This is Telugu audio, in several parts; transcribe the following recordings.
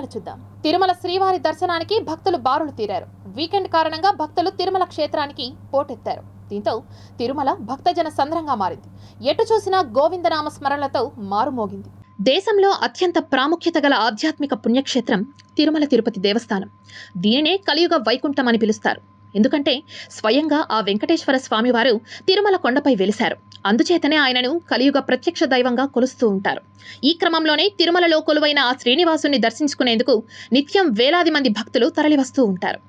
వివరాలు చూద్దాం. తిరుమల శ్రీవారి దర్శనానికి భక్తులు బారులు తీరారు. వీకెండ్ కారణంగా భక్తులు తిరుమల క్షేత్రానికి పోటెత్తారు. దీంతో తిరుమల భక్తజన సంద్రంగా మారింది. ఎటు చూసినా గోవిందనామ స్మరణలతో మారుమోగింది. దేశంలో అత్యంత ప్రాముఖ్యత గల ఆధ్యాత్మిక పుణ్యక్షేత్రం తిరుమల తిరుపతి దేవస్థానం. దీనినే కలియుగ వైకుంఠం అని పిలుస్తారు. ఎందుకంటే స్వయంగా ఆ వెంకటేశ్వర స్వామివారు తిరుమల కొండపై వెలిశారు. అందుచేతనే ఆయనను కలియుగ ప్రత్యక్ష దైవంగా కొలుస్తూ ఉంటారు. ఈ క్రమంలోనే తిరుమలలో కొలువైన ఆ శ్రీనివాసుని దర్శించుకునేందుకు నిత్యం వేలాది మంది భక్తులు తరలివస్తూ ఉంటారు.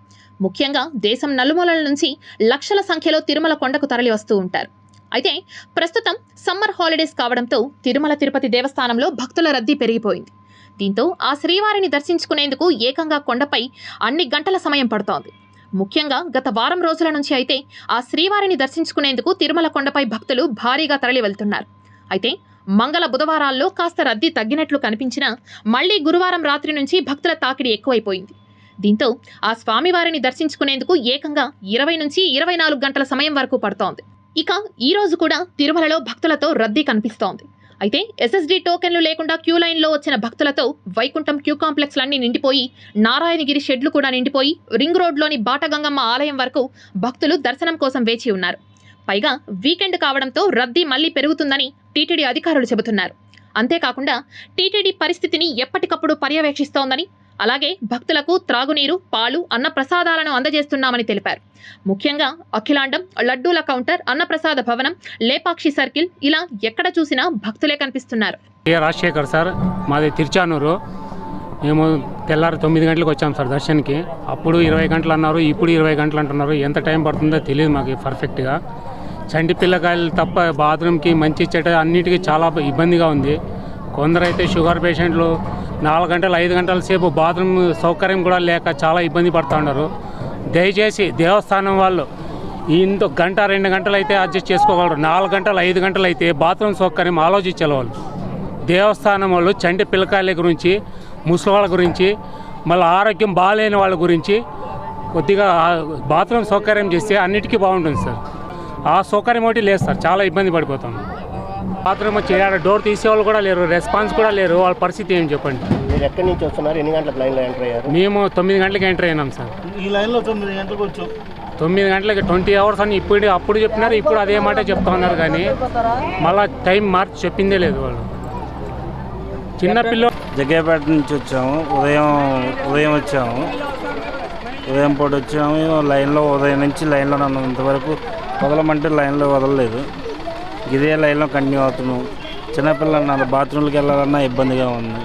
ముఖ్యంగా దేశం నలుమూలల నుంచి లక్షల సంఖ్యలో తిరుమల కొండకు తరలి వస్తూ ఉంటారు. అయితే ప్రస్తుతం సమ్మర్ హాలిడేస్ కావడంతో తిరుమల తిరుపతి దేవస్థానంలో భక్తుల రద్దీ పెరిగిపోయింది. దీంతో ఆ శ్రీవారిని దర్శించుకునేందుకు ఏకంగా కొండపై అన్ని గంటల సమయం పడుతోంది. ముఖ్యంగా గత వారం రోజుల నుంచి అయితే ఆ శ్రీవారిని దర్శించుకునేందుకు తిరుమల కొండపై భక్తులు భారీగా తరలి వెళ్తున్నారు అయితే మంగళ బుధవారాల్లో కాస్త రద్దీ తగ్గినట్లు కనిపించినా మళ్ళీ గురువారం రాత్రి నుంచి భక్తుల తాకిడి ఎక్కువైపోయింది. దీంతో ఆ స్వామివారిని దర్శించుకునేందుకు ఏకంగా ఇరవై నుంచి ఇరవై నాలుగు గంటల సమయం వరకు పడుతోంది. ఇక ఈ రోజు కూడా తిరుమలలో భక్తులతో రద్దీ కనిపిస్తోంది. అయితే ఎస్ఎస్డి టోకెన్లు లేకుండా క్యూ లైన్లో వచ్చిన భక్తులతో వైకుంఠం క్యూ కాంప్లెక్స్లన్నీ నిండిపోయి నారాయణగిరి షెడ్లు కూడా నిండిపోయి రింగ్ రోడ్లోని బాటగంగమ్మ ఆలయం వరకు భక్తులు దర్శనం కోసం వేచి ఉన్నారు. పైగా వీకెండ్ కావడంతో రద్దీ మళ్ళీ పెరుగుతుందని టీటీడీ అధికారులు చెబుతున్నారు. అంతేకాకుండా టీటీడీ పరిస్థితిని ఎప్పటికప్పుడు పర్యవేక్షిస్తోందని అలాగే భక్తులకు త్రాగునీరు పాలు అన్న ప్రసాదాలను అందజేస్తున్నామని తెలిపారు. ముఖ్యంగా అఖిలాండం లడ్డూల కౌంటర్ అన్నప్రసాద భవనం లేపాక్షి సర్కిల్ ఇలా ఎక్కడ చూసినా భక్తులే కనిపిస్తున్నారు. రాజశేఖర్ సార్ మాది తిరుచానూరు. మేము తెల్లారి తొమ్మిది గంటలకు వచ్చాం సార్ దర్శన్కి. అప్పుడు ఇరవై గంటలు అన్నారు ఇప్పుడు ఇరవై గంటలు అంటున్నారు. ఎంత టైం పడుతుందో తెలియదు మాకు పర్ఫెక్ట్గా చంటి పిల్లకాయలు తప్ప బాత్రూమ్కి మంచి చెడ్డ అన్నిటికీ చాలా ఇబ్బందిగా ఉంది. కొందరైతే షుగర్ పేషెంట్లు నాలుగు గంటలు ఐదు గంటల సేపు బాత్రూమ్ సౌకర్యం కూడా లేక చాలా ఇబ్బంది పడుతూ ఉన్నారు. దయచేసి దేవస్థానం వాళ్ళు ఇంత గంట రెండు గంటలు అయితే అడ్జస్ట్ చేసుకోగలరు. నాలుగు గంటలు ఐదు గంటలు అయితే బాత్రూమ్ సౌకర్యం ఆలోచించాలి వాళ్ళు. దేవస్థానం వాళ్ళు చంటి పిల్లకాయల గురించి ముసలి వాళ్ళ గురించి మళ్ళీ ఆరోగ్యం బాగాలేని వాళ్ళ గురించి కొద్దిగా బాత్రూమ్ సౌకర్యం చేస్తే అన్నిటికీ బాగుంటుంది సార్. ఆ సౌకర్యం ఒకటి లేదు సార్ చాలా ఇబ్బంది పడిపోతాం. బాత్రూమ్ వచ్చి ఆడ డోర్ తీసేవాళ్ళు కూడా లేరు రెస్పాన్స్ కూడా లేరు వాళ్ళ పరిస్థితి ఏం చెప్పండి. మీరు ఎక్కడి నుంచి వస్తున్నారు? ఎన్ని గంటలకు లైన్లో ఎంటర్ అయ్యారు? మేము తొమ్మిది గంటలకు ఎంటర్ అయినాం సార్. ఈ లైన్లో తొమ్మిది గంటలకు వచ్చాం. తొమ్మిది గంటలకి ట్వంటీ అవర్స్ అని ఇప్పుడు అప్పుడు చెప్పినారు ఇప్పుడు అదే మాట చెప్తా ఉన్నారు కానీ మళ్ళా టైం మార్చి చెప్పిందే లేదు వాళ్ళు. చిన్న పిల్ల జగ్గేపేట నుంచి వచ్చాము ఉదయం ఉదయం వచ్చాము. ఉదయం పూట వచ్చాము. లైన్లో ఉదయం నుంచి లైన్లో నన్ను ఇంతవరకు వదలమంటే లైన్లో వదలలేదు. ఇదే లైన్లో కంటిన్యూ అవుతున్నాం. చిన్నపిల్లలు నా బాత్రూమ్కి వెళ్ళాలన్నా ఇబ్బందిగా ఉంది.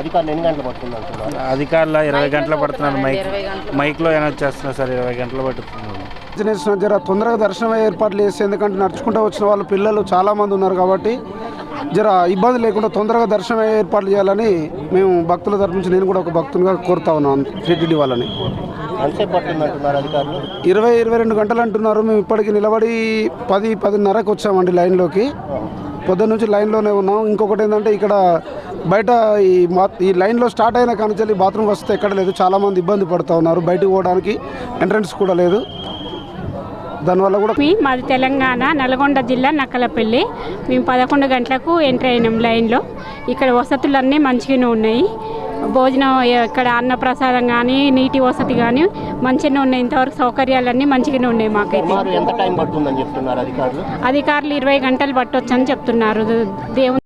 అధికారులు ఎన్ని గంటలు పడుతుంది అధికారులు ఇరవై గంటలు పడుతున్నారు. మైక్ మైక్లో ఏమైనా చేస్తున్నారు సార్? ఇరవై గంటలు పడుతున్నారు. జర తొందరగా దర్శనం ఏర్పాట్లు చేసి ఎందుకంటే నడుచుకుంటూ వచ్చిన వాళ్ళు పిల్లలు చాలా మంది ఉన్నారు కాబట్టి జర ఇబ్బంది లేకుండా తొందరగా దర్శనం ఏర్పాట్లు చేయాలని మేము భక్తుల తరపు నుంచి నేను కూడా ఒక భక్తునిగా కోరుతా ఉన్నాను టీటీడీ వాళ్ళని. ఇరవై ఇరవై రెండు గంటలు అంటున్నారు. మేము ఇప్పటికి నిలబడి పది పదిన్నరకు వచ్చామండి లైన్లోకి. పొద్దున్న నుంచి లైన్లోనే ఉన్నాం. ఇంకొకటి ఏంటంటే ఇక్కడ బయట ఈ మా ఈ లైన్లో స్టార్ట్ అయిన కానిచెల్లి బాత్రూమ్ వస్తే ఎక్కడ లేదు. చాలామంది ఇబ్బంది పడుతూ ఉన్నారు. బయటకు పోవడానికి ఎంట్రన్స్ కూడా లేదు. దానివల్ల కూడా మీ మాది తెలంగాణ నల్గొండ జిల్లా నక్కలపల్లి. మేము పదకొండు గంటలకు ఎంటర్ అయినాం లైన్లో. ఇక్కడ వసతులన్నీ మంచిగానే ఉన్నాయి. భోజనం ఇక్కడ అన్నప్రసాదం కానీ నీటి వసతి కానీ మంచిగానే ఉన్నాయి. ఇంతవరకు సౌకర్యాలన్నీ మంచిగానే ఉన్నాయి మాకైతే. సుమారు ఎంత టైం పడుతుందని చెప్తున్నారు అధికారులు? అధికారులు ఇరవై గంటలు పట్టొచ్చు అని చెప్తున్నారు. దేవుని